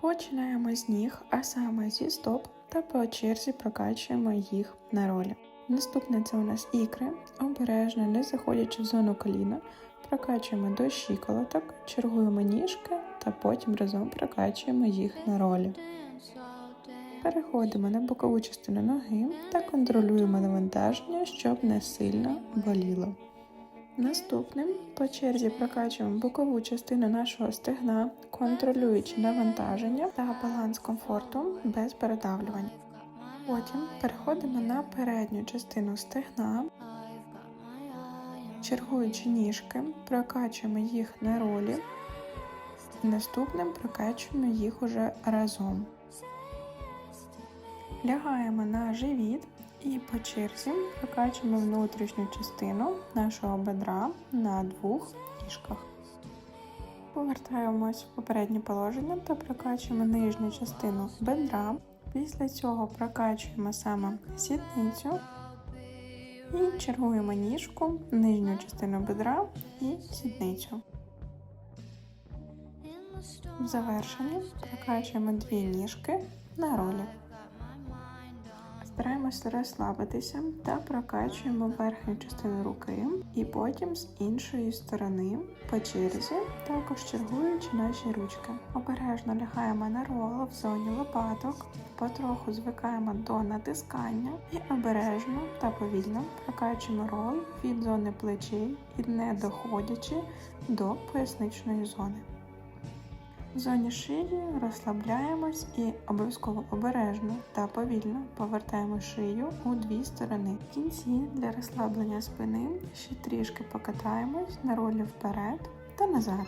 Починаємо з ніг, а саме зі стоп, та по черзі прокачуємо їх на ролі. Наступне це у нас ікри. Обережно, не заходячи в зону коліна, прокачуємо до щиколоток, чергуємо ніжки та потім разом прокачуємо їх на ролі. Переходимо на бокову частину ноги та контролюємо навантаження, щоб не сильно боліло. Наступним по черзі прокачуємо бокову частину нашого стегна, контролюючи навантаження та баланс комфорту без передавлювання. Потім переходимо на передню частину стегна, чергуючи ніжки, прокачуємо їх на ролі. Наступним прокачуємо їх уже разом. Лягаємо на живіт і по черзі прокачуємо внутрішню частину нашого бедра на двох ніжках. Повертаємось в попереднє положення та прокачуємо нижню частину бедра. Після цього прокачуємо саме сідницю і чергуємо ніжку, нижню частину бедра і сідницю. В завершенні прокачуємо дві ніжки на ролі. Стараємося розслабитися та прокачуємо верхню частину руки і потім з іншої сторони по черзі, також чергуючи наші ручки. Обережно лягаємо на рол в зоні лопаток, потроху звикаємо до натискання і обережно та повільно прокачуємо рол від зони плечей і не доходячи до поясничної зони. В зоні шиї розслабляємось і обов'язково обережно та повільно повертаємо шию у дві сторони. В кінці для розслаблення спини ще трішки покатаємось на ролі вперед та назад.